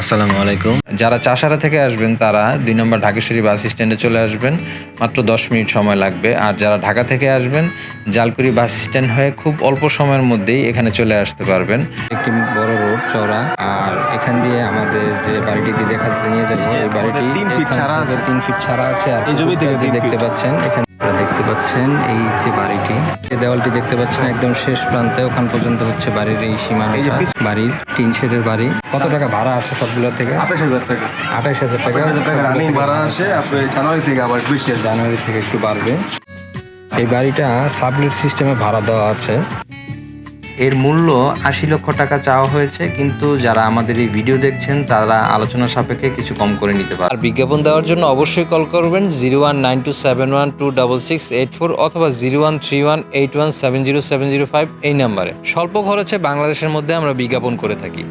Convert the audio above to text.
আসসালামু আলাইকুম। যারা চাষারা থেকে আসবেন তারা দুই নম্বর ঢাকেশ্বরী বাস স্ট্যান্ডে চলে আসবেন। মাত্র দশ মিনিট সময় লাগবে। আর যারা ঢাকা থেকে আসবেন জালকুড়ি বাস স্ট্যান্ড হয়ে খুব অল্প সময়ের মধ্যেই এখানে চলে আসতে পারবেন। একটি বড় রোড চওড়া। আর এখান দিয়ে আমাদের যে বাড়িটি দেখাতে নিয়ে যাব এই বাড়িটি তিন ফিট ছাড়া আছে। ছাড়া আছে। আর এই জমি থেকে দেখতে পাচ্ছেন এখানে দেখতে পাচ্ছেন এই যে বাড়িটি। এই দেওয়ালটি দেখতে পাচ্ছেন একদম শেষ প্রান্তে ওখান পর্যন্ত হচ্ছে বাড়ির এই সীমানাটা বাড়ির টিন শেডের বাড়ি। কত টাকা ভাড়া আসে সবগুলো থেকে? আঠাশ হাজার টাকা। আঠাশ হাজার টাকা। রানিং ভাড়া আসে জানুয়ারি থেকে আবার বেশি জানুয়ারি থেকে একটু বাড়বে। এই বাড়িটা সাবলেট সিস্টেমে ভাড়া দেওয়া আছে। এর মূল্য আশি লক্ষ টাকা চাওয়া হয়েছে, কিন্তু যারা আমাদের এই ভিডিও দেখছেন, তারা আলোচনা সাপেক্ষে কিছু কম করে নিতে পারে আর বিজ্ঞাপন দেওয়ার জন্য অবশ্যই কল করবেন zero one nine two seven one two double six eight four অথবা zero one three one eight one seven zero seven zero five এই নাম্বারে স্বল্প খরচে বাংলাদেশের মধ্যে আমরা বিজ্ঞাপন করে থাকি।